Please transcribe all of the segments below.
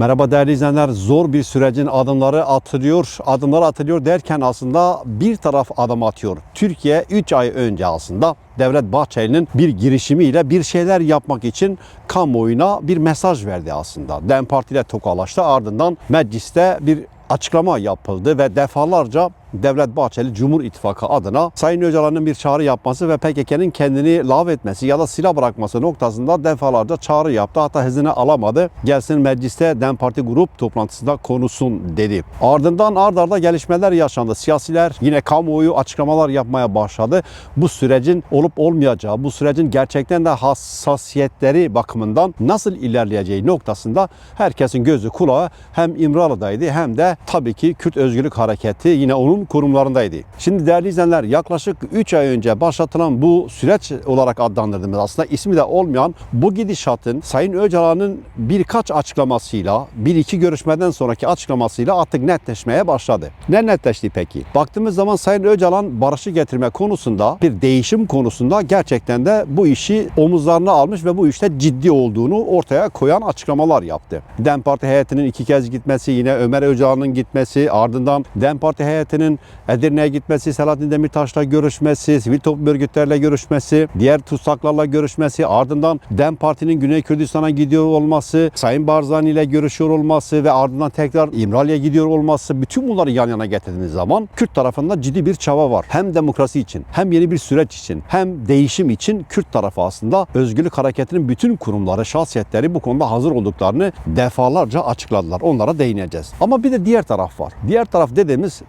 Merhaba değerli izleyenler. Zor bir sürecin adımları atılıyor. Adımlar atılıyor derken aslında bir taraf adım atıyor. Türkiye 3 ay önce aslında Devlet Bahçeli'nin bir girişimiyle bir şeyler yapmak için kamuoyuna bir mesaj verdi aslında. DEM Parti ile tokalaştı. Ardından mecliste bir açıklama yapıldı ve defalarca Devlet Bahçeli Cumhur İttifakı adına Sayın Öcalan'ın bir çağrı yapması ve PKK'nın kendini lav etmesi ya da silah bırakması noktasında defalarca çağrı yaptı. Hatta hızını alamadı. Gelsin mecliste DEM Parti grup toplantısında konuşsun dedi. Ardından ard arda gelişmeler yaşandı. Siyasiler yine kamuoyu açıklamalar yapmaya başladı. Bu sürecin olup olmayacağı, bu sürecin gerçekten de hassasiyetleri bakımından nasıl ilerleyeceği noktasında herkesin gözü kulağı hem İmralı'daydı hem de tabii ki Kürt Özgürlük Hareketi yine onun kurumlarındaydı. Şimdi değerli izleyenler yaklaşık 3 ay önce başlatılan bu süreç olarak adlandırdığımız aslında ismi de olmayan bu gidişatın Sayın Öcalan'ın birkaç açıklamasıyla bir iki görüşmeden sonraki açıklamasıyla artık netleşmeye başladı. Ne netleşti peki? Baktığımız zaman Sayın Öcalan barışı getirme konusunda bir değişim konusunda gerçekten de bu işi omuzlarına almış ve bu işte ciddi olduğunu ortaya koyan açıklamalar yaptı. DEM Parti heyetinin iki kez gitmesi, yine Ömer Öcalan'ın gitmesi, ardından DEM Parti heyetinin Edirne'ye gitmesi, Selahattin Demirtaş'la görüşmesi, sivil toplum örgütlerle görüşmesi, diğer tutsaklarla görüşmesi, ardından DEM Parti'nin Güney Kürdistan'a gidiyor olması, Sayın Barzani ile görüşüyor olması ve ardından tekrar İmralı'ya gidiyor olması, bütün bunları yan yana getirdiğiniz zaman Kürt tarafında ciddi bir çaba var. Hem demokrasi için, hem yeni bir süreç için, hem değişim için Kürt tarafı aslında Özgürlük Hareketi'nin bütün kurumları, şahsiyetleri bu konuda hazır olduklarını defalarca açıkladılar. Onlara değineceğiz. Ama bir de diğer taraf var. Diğer taraf dediğimiz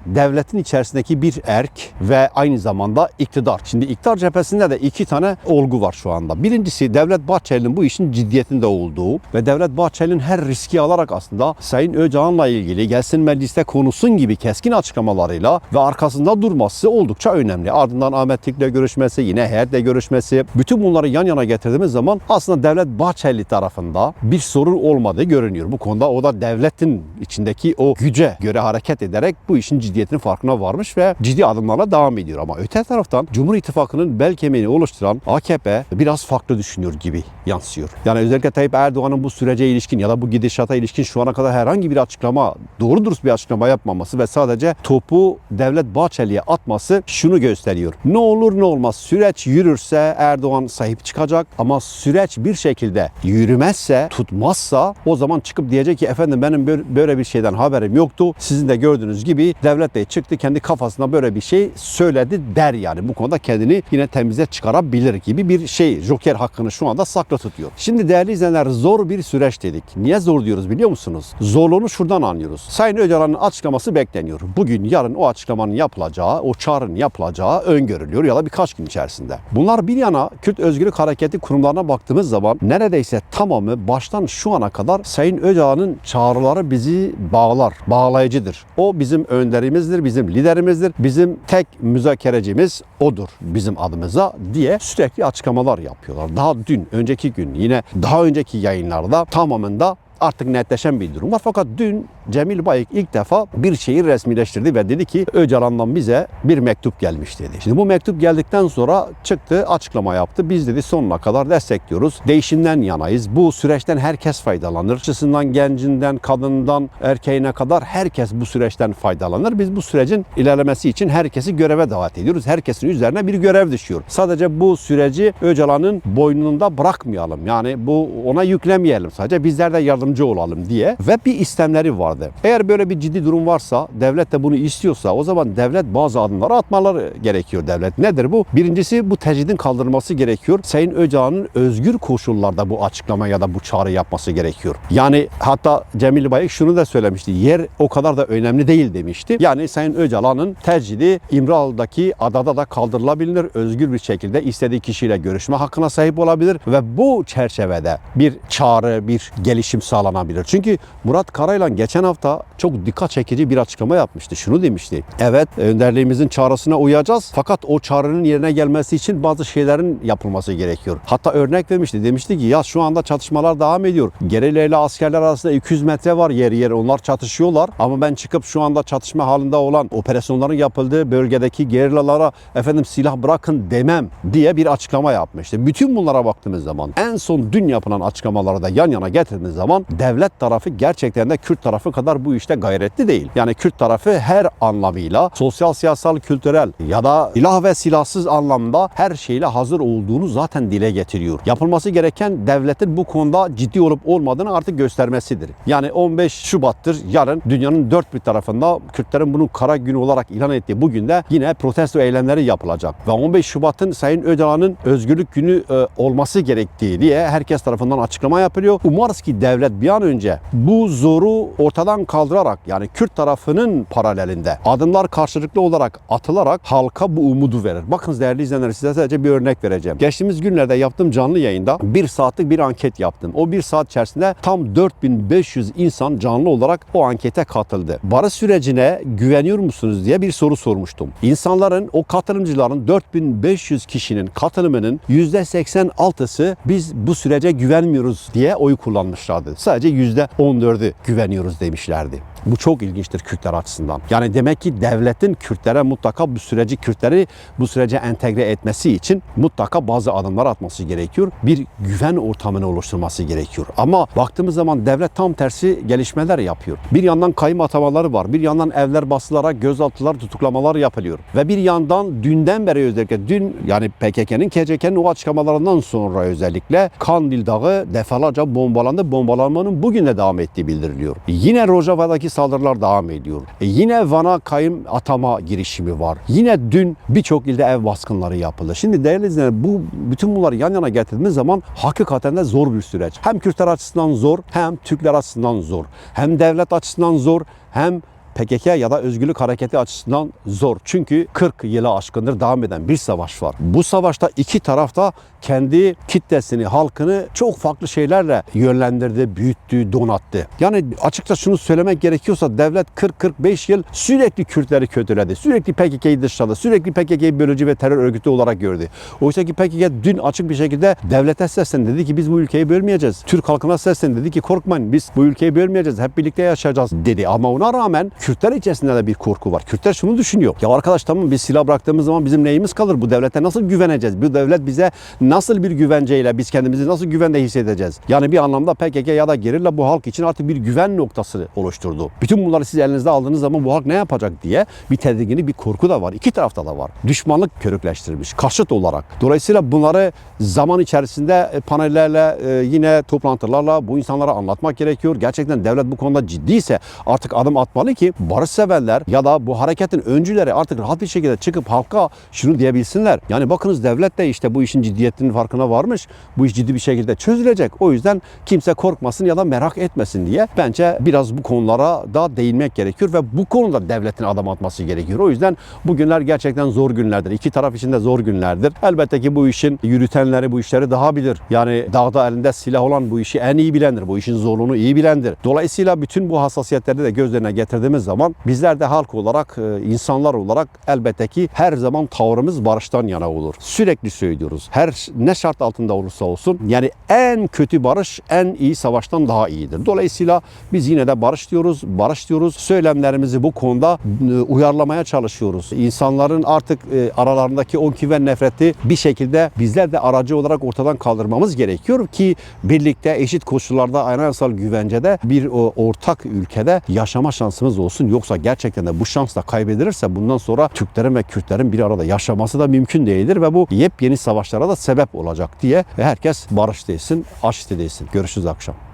devletin içerisindeki bir erk ve aynı zamanda iktidar. Şimdi iktidar cephesinde de iki tane olgu var şu anda. Birincisi Devlet Bahçeli'nin bu işin ciddiyetinde olduğu ve Devlet Bahçeli'nin her riski alarak aslında Sayın Öcalan'la ilgili gelsin mecliste konuşsun gibi keskin açıklamalarıyla ve arkasında durması oldukça önemli. Ardından Ahmet Tik'le görüşmesi, yine heyetle görüşmesi. Bütün bunları yan yana getirdiğimiz zaman aslında Devlet Bahçeli tarafında bir sorun olmadığı görünüyor. Bu konuda o da devletin içindeki o güce göre hareket ederek bu işin ciddiyetinin farkına varmış ve ciddi adımlarla devam ediyor. Ama öte taraftan Cumhur İttifakı'nın bel kemiğini oluşturan AKP biraz farklı düşünüyor gibi yansıyor. Yani özellikle Tayyip Erdoğan'ın bu sürece ilişkin ya da bu gidişata ilişkin şu ana kadar herhangi bir açıklama, doğru dürüst bir açıklama yapmaması ve sadece topu Devlet Bahçeli'ye atması şunu gösteriyor. Ne olur ne olmaz süreç yürürse Erdoğan sahip çıkacak ama süreç bir şekilde yürümezse, tutmazsa o zaman çıkıp diyecek ki efendim benim böyle- bir şeyden haberim yoktu. Sizin de gördüğünüz gibi devlet bey çıktı kendi kafasına böyle bir şey söyledi der yani. Bu konuda kendini yine temize çıkarabilir gibi bir şey. Joker hakkını şu anda saklı tutuyor. Şimdi değerli izleyenler zor bir süreç dedik. Niye zor diyoruz biliyor musunuz? Zorluğunu şuradan anlıyoruz. Sayın Öcalan'ın açıklaması bekleniyor. Bugün yarın o açıklamanın yapılacağı, o çağrının yapılacağı öngörülüyor ya da birkaç gün içerisinde. Bunlar bir yana Kürt Özgürlük Hareketi kurumlarına baktığımız zaman neredeyse tamamı baştan şu ana kadar Sayın Öcalan'ın çağrıları bizi bağlar, bağlayıcıdır. O bizim önderimizdir, bizim liderimizdir, bizim tek müzakerecimiz odur bizim adımıza diye sürekli açıklamalar yapıyorlar. Daha dün, önceki gün yine daha önceki yayınlarda tamamında artık netleşen bir durum var. Fakat dün Cemil Bayık ilk defa bir şeyi resmileştirdi ve dedi ki Öcalan'dan bize bir mektup gelmiş dedi. Şimdi bu mektup geldikten sonra çıktı açıklama yaptı. Biz dedi sonuna kadar destekliyoruz. Değişimden yanayız. Bu süreçten herkes faydalanır. Çısından, gencinden, kadından, erkeğine kadar herkes bu süreçten faydalanır. Biz bu sürecin ilerlemesi için herkesi göreve davet ediyoruz. Herkesin üzerine bir görev düşüyor. Sadece bu süreci Öcalan'ın boynunda bırakmayalım. Yani bu ona yüklemeyelim sadece. Bizler de yardımcı olalım diye ve bir istemleri vardı. Eğer böyle bir ciddi durum varsa, devlet de bunu istiyorsa o zaman devlet bazı adımları atmaları gerekiyor devlet. Nedir bu? Birincisi bu tecridin kaldırılması gerekiyor. Sayın Öcalan'ın özgür koşullarda bu açıklama ya da bu çağrı yapması gerekiyor. Yani hatta Cemil Bayık şunu da söylemişti. Yer o kadar da önemli değil demişti. Yani Sayın Öcalan'ın tecridi İmralı'daki adada da kaldırılabilir. Özgür bir şekilde istediği kişiyle görüşme hakkına sahip olabilir ve bu çerçevede bir çağrı, bir gelişim sağlanabilir. Çünkü Murat Karaylan geçen hafta çok dikkat çekici bir açıklama yapmıştı. Şunu demişti. Evet önderliğimizin çağrısına uyacağız fakat o çağrının yerine gelmesi için bazı şeylerin yapılması gerekiyor. Hatta örnek vermişti. Demişti ki ya şu anda çatışmalar devam ediyor. Gerilla askerler arasında 200 metre var yer yer onlar çatışıyorlar ama ben çıkıp şu anda çatışma halinde olan operasyonların yapıldığı bölgedeki gerillalara efendim silah bırakın demem diye bir açıklama yapmıştı. Bütün bunlara baktığımız zaman en son dün yapılan açıklamaları da yan yana getirdiğimiz zaman zaman devlet tarafı gerçekten de Kürt tarafı kadar bu işte gayretli değil. Yani Kürt tarafı her anlamıyla sosyal, siyasal, kültürel ya da silah ve silahsız anlamda her şeyle hazır olduğunu zaten dile getiriyor. Yapılması gereken devletin bu konuda ciddi olup olmadığını artık göstermesidir. Yani 15 Şubat'tır yarın dünyanın dört bir tarafında Kürtlerin bunu kara günü olarak ilan ettiği bugün de yine protesto eylemleri yapılacak. Ve 15 Şubat'ın Sayın Öcalan'ın özgürlük günü e, olması gerektiği diye herkes tarafından açıklama yapılıyor. Umarız ki devlet bir an önce bu zoru ortadan kaldırarak yani Kürt tarafının paralelinde adımlar karşılıklı olarak atılarak halka bu umudu verir. Bakın değerli izleyenler size sadece bir örnek vereceğim. Geçtiğimiz günlerde yaptığım canlı yayında bir saatlik bir anket yaptım. O bir saat içerisinde tam 4500 insan canlı olarak o ankete katıldı. Barış sürecine güveniyor musunuz diye bir soru sormuştum. İnsanların o katılımcıların 4500 kişinin katılımının %86'sı biz bu sürece güvenmiyoruz diye oy kullanmışlardı. Sadece %14'ü güveniyoruz demişlerdi. Bu çok ilginçtir Kürtler açısından. Yani demek ki devletin Kürtlere mutlaka bu süreci Kürtleri bu sürece entegre etmesi için mutlaka bazı adımlar atması gerekiyor. Bir güven ortamını oluşturması gerekiyor. Ama baktığımız zaman devlet tam tersi gelişmeler yapıyor. Bir yandan kayım atamaları var. Bir yandan evler basılarak gözaltılar, tutuklamalar yapılıyor. Ve bir yandan dünden beri özellikle dün yani PKK'nın, KCK'nin o açıklamalarından sonra özellikle Kandil Dağı defalarca bombalandı. Bombalanmanın bugün de devam ettiği bildiriliyor. Yine Rojava'daki saldırılar devam ediyor. E yine Van'a kayım atama girişimi var. Yine dün birçok ilde ev baskınları yapıldı. Şimdi değerli izleyenler bu bütün bunları yan yana getirdiğimiz zaman hakikaten de zor bir süreç. Hem Kürtler açısından zor, hem Türkler açısından zor. Hem devlet açısından zor, hem PKK ya da özgürlük hareketi açısından zor. Çünkü 40 yılı aşkındır devam eden bir savaş var. Bu savaşta iki taraf da kendi kitlesini, halkını çok farklı şeylerle yönlendirdi, büyüttü, donattı. Yani açıkça şunu söylemek gerekiyorsa devlet 40-45 yıl sürekli Kürtleri kötüledi. Sürekli PKK'yı dışladı. Sürekli PKK'yı bölücü ve terör örgütü olarak gördü. Oysa ki PKK dün açık bir şekilde devlete seslendi. Dedi ki biz bu ülkeyi bölmeyeceğiz. Türk halkına seslendi. Dedi ki korkmayın biz bu ülkeyi bölmeyeceğiz. Hep birlikte yaşayacağız dedi. Ama ona rağmen Kürtler içerisinde de bir korku var. Kürtler şunu düşünüyor. Ya arkadaş tamam biz silah bıraktığımız zaman bizim neyimiz kalır? Bu devlete nasıl güveneceğiz? Bu devlet bize nasıl bir güvenceyle biz kendimizi nasıl güvende hissedeceğiz? Yani bir anlamda PKK ya da gerilla bu halk için artık bir güven noktası oluşturdu. Bütün bunları siz elinizde aldığınız zaman bu halk ne yapacak diye bir tedirginlik, bir korku da var. İki tarafta da var. Düşmanlık körükleştirilmiş, karşıt olarak. Dolayısıyla bunları zaman içerisinde e, panellerle e, yine toplantılarla bu insanlara anlatmak gerekiyor. Gerçekten devlet bu konuda ciddiyse artık adım atmalı ki barışseverler ya da bu hareketin öncüleri artık rahat bir şekilde çıkıp halka şunu diyebilsinler. Yani bakınız devlet de işte bu işin ciddiyetinin farkına varmış. Bu iş ciddi bir şekilde çözülecek. O yüzden kimse korkmasın ya da merak etmesin diye bence biraz bu konulara da değinmek gerekiyor ve bu konuda devletin adım atması gerekiyor. O yüzden bu günler gerçekten zor günlerdir. İki taraf için de zor günlerdir. Elbette ki bu işin yürütenleri bu işleri daha bilir. Yani dağda elinde silah olan bu işi en iyi bilendir. Bu işin zorluğunu iyi bilendir. Dolayısıyla bütün bu hassasiyetleri de gözlerine getirdiğimiz zaman bizler de halk olarak, e, insanlar olarak elbette ki her zaman tavrımız barıştan yana olur. Sürekli söylüyoruz. Her ne şart altında olursa olsun yani en kötü barış en iyi savaştan daha iyidir. Dolayısıyla biz yine de barış diyoruz, barış diyoruz. Söylemlerimizi bu konuda e, uyarlamaya çalışıyoruz. İnsanların artık e, aralarındaki o ve nefreti bir şekilde bizler de aracı olarak ortadan kaldırmamız gerekiyor ki birlikte eşit koşullarda anayasal güvencede bir ortak ülkede yaşama şansımız olsun. Yoksa gerçekten de bu şans da kaybedilirse bundan sonra Türklerin ve Kürtlerin bir arada yaşaması da mümkün değildir ve bu yepyeni savaşlara da sebep olacak diye herkes barış değilsin, aşk değilsin. Görüşürüz akşam.